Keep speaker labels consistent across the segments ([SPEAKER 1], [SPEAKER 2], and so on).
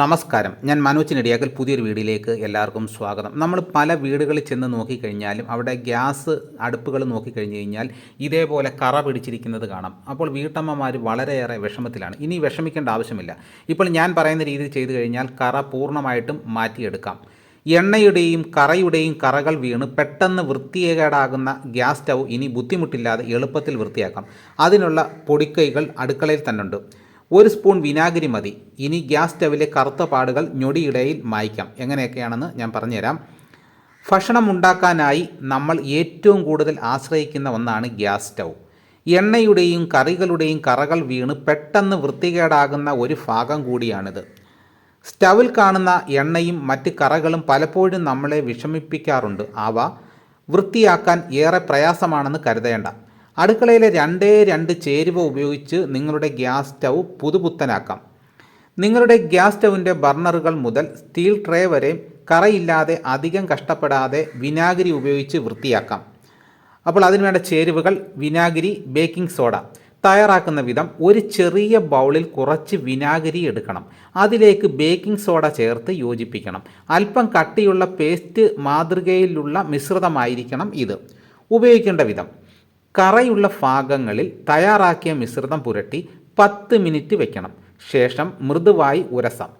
[SPEAKER 1] നമസ്കാരം. ഞാൻ മനോജ് നെടിയാക്കൽ. പുതിയൊരു വീഡിയോയിലേക്ക് എല്ലാവർക്കും സ്വാഗതം. നമ്മൾ പല വീടുകളിൽ ചെന്ന് നോക്കിക്കഴിഞ്ഞാലും അവിടെ ഗ്യാസ് അടുപ്പുകൾ നോക്കിക്കഴിഞ്ഞ് കഴിഞ്ഞാൽ ഇതേപോലെ കറ പിടിച്ചിരിക്കുന്നത് കാണാം. അപ്പോൾ വീട്ടമ്മമാർ വളരെയേറെ വിഷമത്തിലാണ്. ഇനി വിഷമിക്കേണ്ട ആവശ്യമില്ല. ഇപ്പോൾ ഞാൻ പറയുന്ന രീതിയിൽ ചെയ്തു കഴിഞ്ഞാൽ കറ പൂർണമായിട്ടും മാറ്റിയെടുക്കാം. എണ്ണയുടെയും കറയുടെയും കറകൾ വീണ് പെട്ടെന്ന് വൃത്തികേടാകുന്ന ഗ്യാസ് സ്റ്റൗ ഇനി ബുദ്ധിമുട്ടില്ലാതെ എളുപ്പത്തിൽ വൃത്തിയാക്കാം. അതിനുള്ള പൊടിക്കൈകൾ അടുക്കളയിൽ തന്നുണ്ട്. ഒരു സ്പൂൺ വിനാഗിരി മതി. ഇനി ഗ്യാസ് സ്റ്റവിലെ കറുത്ത പാടുകൾ ഞൊടിയിടയിൽ മായ്ക്കാം. എങ്ങനെയൊക്കെയാണെന്ന് ഞാൻ പറഞ്ഞുതരാം. ഭക്ഷണം ഉണ്ടാക്കാനായി നമ്മൾ ഏറ്റവും കൂടുതൽ ആശ്രയിക്കുന്ന ഒന്നാണ് ഗ്യാസ് സ്റ്റൗ. എണ്ണയുടെയും കറികളുടെയും കറകൾ വീണ് പെട്ടെന്ന് വൃത്തികേടാകുന്ന ഒരു ഭാഗം കൂടിയാണിത്. സ്റ്റവിൽ കാണുന്ന എണ്ണയും മറ്റ് കറകളും പലപ്പോഴും നമ്മളെ വിഷമിപ്പിക്കാറുണ്ട്. അവ വൃത്തിയാക്കാൻ ഏറെ പ്രയാസമാണെന്ന് കരുതേണ്ട. അടുക്കളയിലെ രണ്ടേ രണ്ട് ചേരുവ ഉപയോഗിച്ച് നിങ്ങളുടെ ഗ്യാസ് സ്റ്റൗ പുതുപുത്തനാക്കാം. നിങ്ങളുടെ ഗ്യാസ് സ്റ്റൗവിന്റെ ബർണറുകൾ മുതൽ സ്റ്റീൽ ട്രേ വരെ കറയില്ലാതെ അധികം കഷ്ടപ്പെടാതെ വിനാഗിരി ഉപയോഗിച്ച് വൃത്തിയാക്കാം. അപ്പോൾ അതിനുവേണ്ട ചേരുവകൾ വിനാഗിരി ബേക്കിംഗ് സോഡ. തയ്യാറാക്കുന്ന വിധം ഒരു ചെറിയ ബൗളിൽ കുറച്ച് വിനാഗിരി എടുക്കണം. അതിലേക്ക് ബേക്കിംഗ് സോഡ ചേർത്ത് യോജിപ്പിക്കണം. അല്പം കട്ടിയുള്ള പേസ്റ്റ് മാതൃകയിലുള്ള മിശ്രിതമായിരിക്കണം ഇത്. ഉപയോഗിക്കേണ്ട വിധം. കറയുള്ള ഭാഗങ്ങളിൽ തയ്യാറാക്കിയ മിശ്രിതം പുരട്ടി പത്ത് മിനിറ്റ് വെക്കണം. ശേഷം മൃദുവായി ഉരസാം.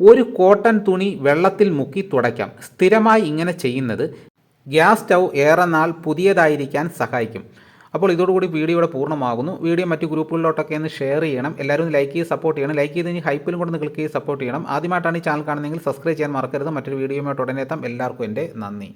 [SPEAKER 1] ഒരു കോട്ടൺ തുണി വെള്ളത്തിൽ മുക്കി തുടയ്ക്കാം. സ്ഥിരമായി ഇങ്ങനെ ചെയ്യുന്നത് ഗ്യാസ് സ്റ്റൗ ഏറെ നാൾ പുതിയതായിരിക്കാൻ സഹായിക്കും. അപ്പോൾ ഇതോടുകൂടി വീഡിയോ ഇവിടെ പൂർണമാകുന്നു. വീഡിയോ മറ്റു ഗ്രൂപ്പുകളിലോട്ടൊക്കെ ഒന്ന് ഷെയർ ചെയ്യണം. എല്ലാവരും ലൈക്ക് ചെയ്ത് സപ്പോർട്ട് ചെയ്യണം. ലൈക്ക് ചെയ്ത് ഹൈപ്പിലും കൂടെ ക്ലിക്ക് ചെയ്ത് സപ്പോർട്ട് ചെയ്യണം. ആദ്യമായിട്ടാണ് ഈ ചാനൽ കാണുന്നതെങ്കിൽ സബ്സ്ക്രൈബ് ചെയ്യാൻ മറക്കരുത്. മറ്റൊരു വീഡിയോയുമായിട്ട് ഉടനെ എത്താം. എല്ലാവർക്കും എന്റെ നന്ദി.